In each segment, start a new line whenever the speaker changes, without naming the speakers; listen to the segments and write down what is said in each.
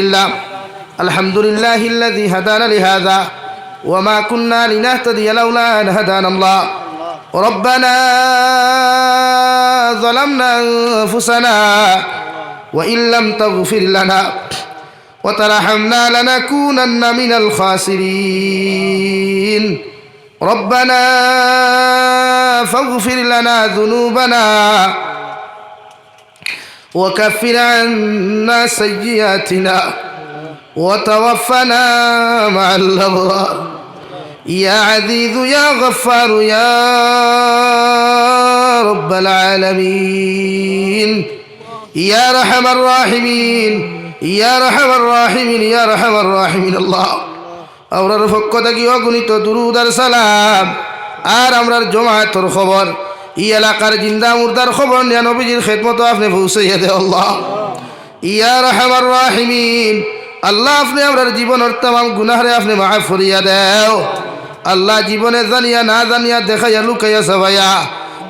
لله الحمد لله الذي هدانا لهذا وما كنا لنهتدي لولا أن هدانا الله ربنا ظلمنا أنفسنا وإن لم تغفر لنا وترحمنا لنكونن من الخاسرين ربنا فاغفر لنا ذنوبنا وكفر عنا سيئاتنا وتوفنا مع الأبرار يا عزيز يا غفار يا رب العالمين يا رحم الراحمين يا رحم الراحمين يا رحم الراحمين الله আমরার পক্ষ থেকে অগণিত দুরুদ আর সালাম আর আমরার জমায়েতর খবর ই এলাকার জিন্দা মুর্দার খবর নিয়া নবীজির খেদমত আপনি পৌঁছাইয়া দে আল্লাহ। ইয়া রহমার রাহিমিন, আল্লাহ আপনি আমরার জীবনের তাম গুনাহরে আপনি মাফ ফরিয়া দেও। আল্লাহ জীবনে জানিয়া না জানিয়া দেখাইয়া লুকাইয়া সবাইয়া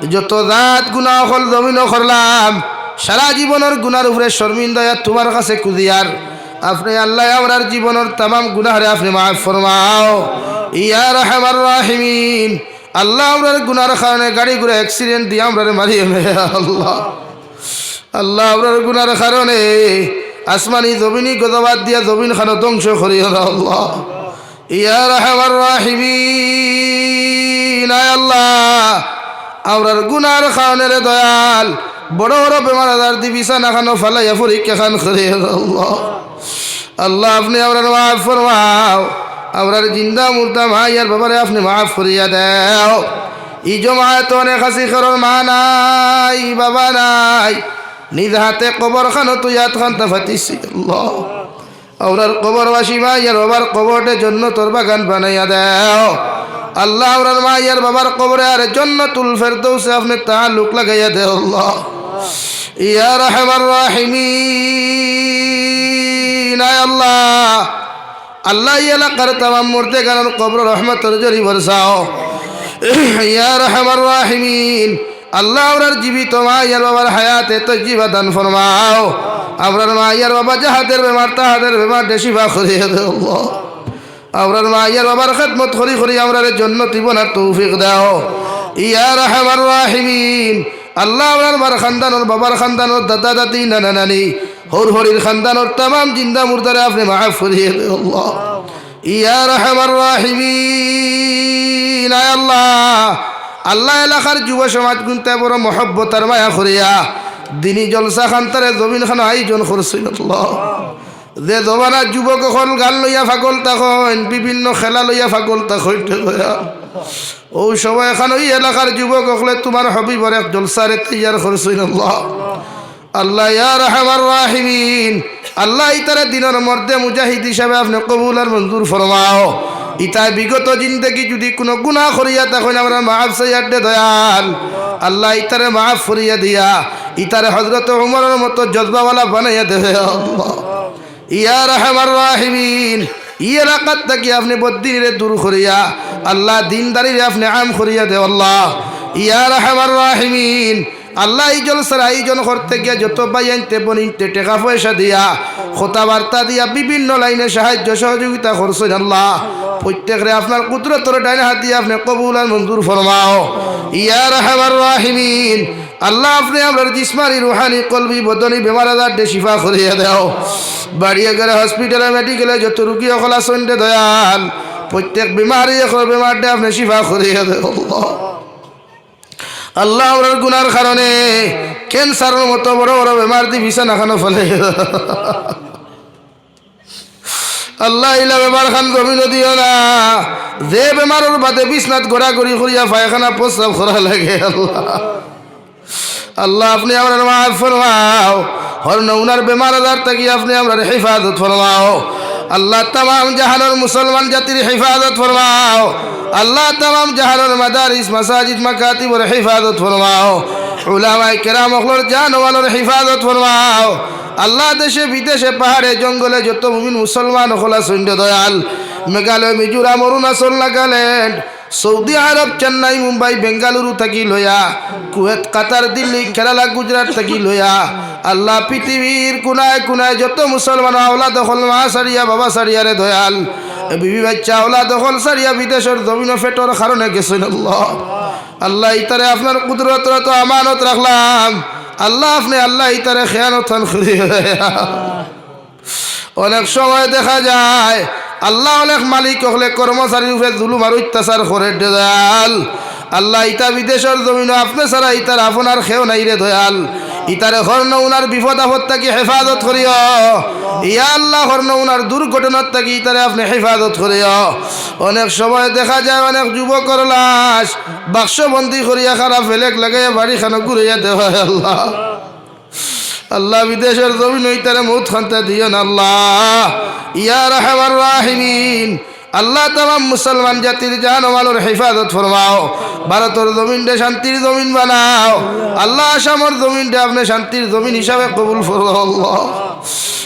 যত জাত গুনাহ হল জমিন করলাম, সারা জীবনের গুনার উপরে শর্মিন্দা তোমার কাছে কুদিয়ার। আপনি আল্লাহ আমরার জীবনের তাম গুনাহরে আপনি মাফ ফরমাও। ইয়া রহমার রাহিমিন আল্লাহ আমরার গুনার কারণে গাড়ি ঘুরে অ্যাক্সিডেন্ট দিয়ে আমরার মারিয়ে আল্লাহ। আল্লাহ আমরার গুনার কারণে আসমানি জমিনি গদবাদ দিয়া জমিন খানো ধ্বংস করিও না আল্লাহ। ইয়া রহমার রাহিমিন। আয় আল্লাহ। দয়াল। বড় বড় বেমার আজার দি বিছানা খানো ফালাইয়া পরীক্ষা খান করে আল্লাহ। আপনি আমরা ফরমাও। আমরার জিন্দা মুর্দা মাইয়ার ব্যাপারে আপনি মাফ করিয়া দেও। ই জমায়েত অনেক হাসি করর মা নাই, বাবা নাই। নিজ হাতে কবর খানো তুই হাত খান্তা ফাতিছি আল্লাহ। আমরার কবরবাসী মাইয়ার বাবার কবরটে জন্য তোর বাগান বানাইয়া দেও। আল্লাহ আমরার মাইয়ার বাবার কবরে আর জন্য তুল ফের দৌসে আপনি তালুক লাগাইয়া দেও, আল্লাহ। ইয়া রহমান। আয় আল্লাহ। আল্লাহ এলাকার তামাম মূর্তে গানোর কবর রহমতর জরি বরসাও ইয়া রহমান রাহিমিন, আল্লাহ আমরার জীবিত মাইয়ার বাবার হায়াতে তো জীবাদান ফরমাও। আমরার মাইয়ার বাবা যাহাদের বেমার, তাহাদের বেমার দেশিবা করিয়ে দেব আমরার মাইয়ার বাবার খেদমত করি করি আমরার জন্য তিবনার তৌফিক দাও। ইয়া রহমান রাহিমিন, আল্লাহ আমরার বার খানদানোর বাবার খানদানোর দাদা দাদি, নানা নানি হর হরির খানদানোর তাম জিন্দা মুর্দারে আপনি মাফ করিয়ে দেব ইয়া রহমান রাহিমিন আল্লাহ। আল্লাহ এলাকার যুব সমাজ গুনতে বড় মহব্বতার মায়া করিয়া দিনী জলসা খান্তারে জমিন খান আয়োজন করছিল যে জমানা যুবক হল গান লইয়া ফাগল তখন বিভিন্ন খেলা লইয়া ফাগল তখন ও সময় এখন ওই এলাকার যুবক হলে তোমার হবিবর এক জলসারে তৈয়ার করছিল আল্লাহ, ইয়া রহমান। আল্লাহ ইতারা দিনের মধ্যে মুজাহিদ হিসাবে আপনি কবুল আর মঞ্জুর ফরমাও। ইতা বিগত জিন্দগি যদি কোনো গুণা করিয়া তখন আমরা মাফ সৈয়াডে দয়াল। আল্লাহ ইতারে মাফ করিয়া দিয়া ইতারে হজরত উমরের মতো জজবাওয়ালা বানাইয়া দেবে ইয়া রহমান রাহিমিন ই এলাকার থেকে আপনি বদিনে দূর করিয়া, আল্লাহ, দিনদারিরে আপনি আম করিয়া দে আল্লাহ। ইয়া রহমান রাহিমিন। আল্লাহ এই জলসার আয়োজন করতে গিয়ে যত বাইনতে বনিতে টাকা পয়সা দিয়া, কথাবার্তা দিয়া বিভিন্ন লাইনে সাহায্য সহযোগিতা করছেন আল্লাহ। প্রত্যেকরে আপনার কুদরতর ডাইনে হাত দিয়ে আপনি কবুল আর মঞ্জুর ফরমাও। ইয়া রহমান রাহিমিন। আল্লাহ আপনি আমরা জিসমানি, রুহানি, কলবি, বদনি, বেমার আজার ডে শিফা করিয়া দেও। বাড়িয়ে গেলে হসপিটালে মেডিকেলে যত রুগী অকলা সন্ধ্যে দয়াল, প্রত্যেক বেমারি এখন ডে আপনি শিফা করিয়া দেও। আল্লাহ ওর গুনার কারণে ক্যান্সারের মতো বড় বড় বেমার দি বিছানা খানো ফেলে। আল্লাহ ইলা বেমার খান জমিন দিও না। যে বেমারের বাদে বিছনাত ঘোরাঘুরি করিয়া পায়খানা প্রস্রাব করা লাগে আল্লাহ। আল্লাহ আপনি আমার মাফ ফরমাও। হর নৌনার বেমার আজার থাকি আপনি আমার হেফাজত ফরমাও। আল্লাহ তাম জাহানোর মুসলমান জাতির হেফাজত ফরমাও। আল্লাহ তাম জাহানোর মাদারিস, মাসাজিদ, মাকাতিবর হেফাজত ফরমাও। উলামাই কেরাম, অখলোর হেফাজত ফরমাও। আল্লাহ দেশে, বিদেশে, পাহাড়ে, জঙ্গলে যত মুমিন মুসলমান হলা সৈন্য দয়াল। মেঘালয়, মিজোরাম, অরুণাচল, নাগাল্যান্ড সৌদি আরব, চেন্নাই, মুম্বাই, বেঙ্গালুরু থাকি লইয়া কুয়েত, কাতার, দিল্লি, কেরালা, গুজরাট থাকি লইয়া আল্লাহ পৃথিবীর কোনায় কোনায় যত মুসলমান আওলা দখল, মা সারিয়া, বাবা সারিয়ারে দয়াল। বিবি বাচ্চা আওলা দখল, সারিয়া বিদেশের জমিন ফেটর কারণে গেছেন আল্লাহ। আল্লাহ ইতারে আপনার কুদরত তো আমানত রাখলাম। আল্লাহ আপনি, আল্লাহ ইতারে খেয়ানত অনেক সময় দেখা যায় আল্লাহ অনেক মালিক হলে কর্মচারীর উপরে জুলুম আর অত্যাচার করে, দয়াল। আল্লাহ ইতা বিদেশের জমিন আপনি ছাড়া ইতার আপনার খেও নাই রে, দয়াল। ইতারে হর্ণ উনার বিপদ আপদ থাকি হেফাজত করিও। ইয়া আল্লাহ, হর্ণ উনার দুর্ঘটনার থাকি ইতারে আপনি হেফাজত করিও। অনেক সময় দেখা যায় অনেক যুবকর লাশ বাক্সবন্দি করিয়া খারাপ ফেলেক লাগাইয়া বাড়ি খানো ঘুরিয়া দেওয়া আল্লাহ। আল্লাহ বিদেশের জমিন তারা মৌত খান্তা দিয়ন আল্লাহ। ইয়া রাহমার রাহিমিন। আল্লাহ তাম মুসলমান জাতির জান মালোর হেফাজত ফরমাও। ভারতের জমিনটা শান্তির জমিন বানাও। আল্লাহ আসামর জমিনটা আপনি শান্তির জমিন হিসাবে কবুল ফরমাও আল্লাহ।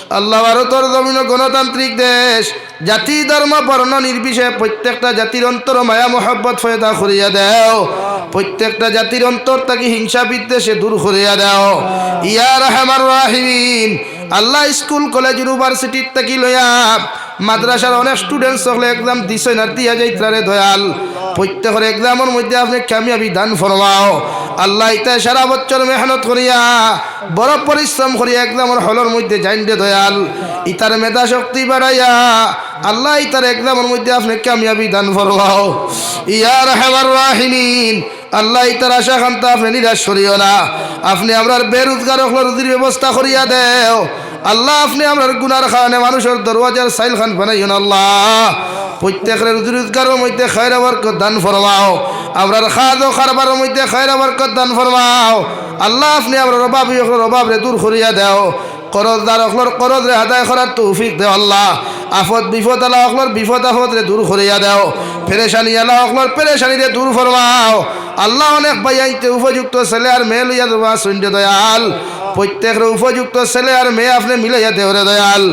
আল্লাহ ভারতের জমিন গণতান্ত্রিক দেশ। জাতি ধর্ম, বর্ণ নির্বিশেষে প্রত্যেকটা জাতির অন্তর মায়া, মোহব্বত, ফয়দা করিয়া দেও। প্রত্যেকটা জাতির অন্তর তাকে হিংসা বিদ্বেষে দূর করিয়া দাও। ইয়া রহমান রাহিমিন। আল্লাহ স্কুল, কলেজ ইউনিভার্সিটির থাকি লইয়া মাদ্রাসার অনেক স্টুডেন্টস সকলে একদম দিশ না দিয়া যাইত্রারে দয়াল। প্রত্যেকের এক্সামের মধ্যে আপনি কামিয়াবি দান ফরমাও। আল্লাহ ইতা সারা বছর মেহনত করিয়া, বড় পরিশ্রম করিয়া এক্সামের হলের মধ্যে যাইন দে দয়াল। ইতার মেধা শক্তি বাড়াইয়া, আল্লাহ ইতার এক্সামের মধ্যে আপনি কামিয়াবি দান ফরমাও। ইয়ার হেমার রাহিমিন, আল্লাহ ইতার আশা খান্তা আপনি নিরাশ করিও না। আপনি আমরার বেরোজগার রুজির ব্যবস্থা করিয়া দেও। আল্লাহ আপনি আমরার গুনার খানে মানুষের দরওয়াজার সাইল খান বানাইন আল্লাহ। প্রত্যেকের রুজি রোজগারের মধ্যে খয়রা বরকত দান ফরমাও। আমরার খাদ ও খারবারের মধ্যে খয়রা বরকত দান ফরমাও। আল্লাহ আপনি আমরা রবাব রবাব রে দূর করিয়া দেও। করজদার অখলর করজ রে আদায় করার তৌফিক দেও আল্লাহ। আফত বিপদ আলা অখলর বিপদ আফত রে দূর করিয়া দেও। পেরেশানি আলা অখলর পেরেশানি রে দূর ফরমাও। আল্লাহ অনেক বাইয়াইতে উপযুক্ত ছেলে আর মেয়ে লইয়া দেওয়া সৈন্য দয়াল। প্রত্যেকের উপযুক্ত ছেলে আর মেয়ে আপনি মিলাইয়া দেওরে দয়াল।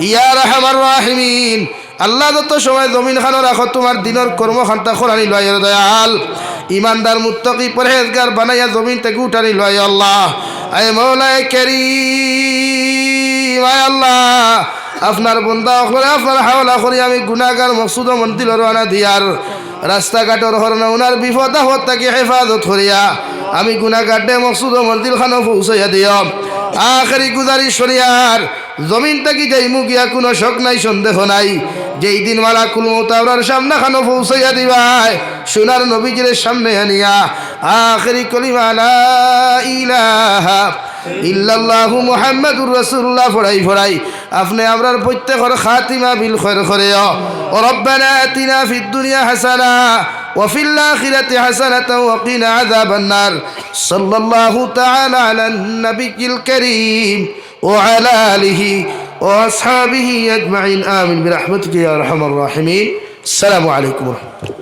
ইয়া রাহমার রাহিমিন। আল্লাহ যত সময় জমিন খানো রাখো তোমার দিনের কর্মখান্তা খরানি লয় দয়াল। ইমানদার মুত্তকি পরহেজগার বানাইয়া জমিন থেকে উঠানি লয় আল্লাহ। আয় মৌলায় কেরি আল্লাহ। আপনার বন্ধা করে আপনার হাওলা করি আমি গুণাগার মকসুদ মন্দির রানা দিয়ার রাস্তাঘাটর হরণ ওনার বিপদ আপদ তাকে হেফাজত করিয়া আমি গুণাগাড্ডে মকসুদ মন্দির খানো পৌঁছাইয়া দিও আখেরি গুজারি সরিয়ার জমিন থাকি যাই মুখিয়া কোনো শখ নাই, সন্দেহ নাই। যেই দিন মালা কুলমতাওয়ার সামনে খানো পৌঁছাইয়া দিবাই সোনার নবীজির সামনে আনিয়া আখেরি কলিমা লা ইলাহা ইল্লাল্লাহু মুহাম্মাদুর রাসূলুল্লাহ ফড়াই ফড়াই আপনি আমরার প্রত্যেকর খাতিমা বিল খৈর করে ও রব্বানা আতিনা ফিদ দুনিয়া হাসানা وفي الآخرة حسنة وقنا عذاب النار صلى الله تعالى على النبي الكريم وعلى آله وأصحابه أجمعين. آمين برحمتك يا أرحم الراحمين. السلام عليكم ورحمة الله.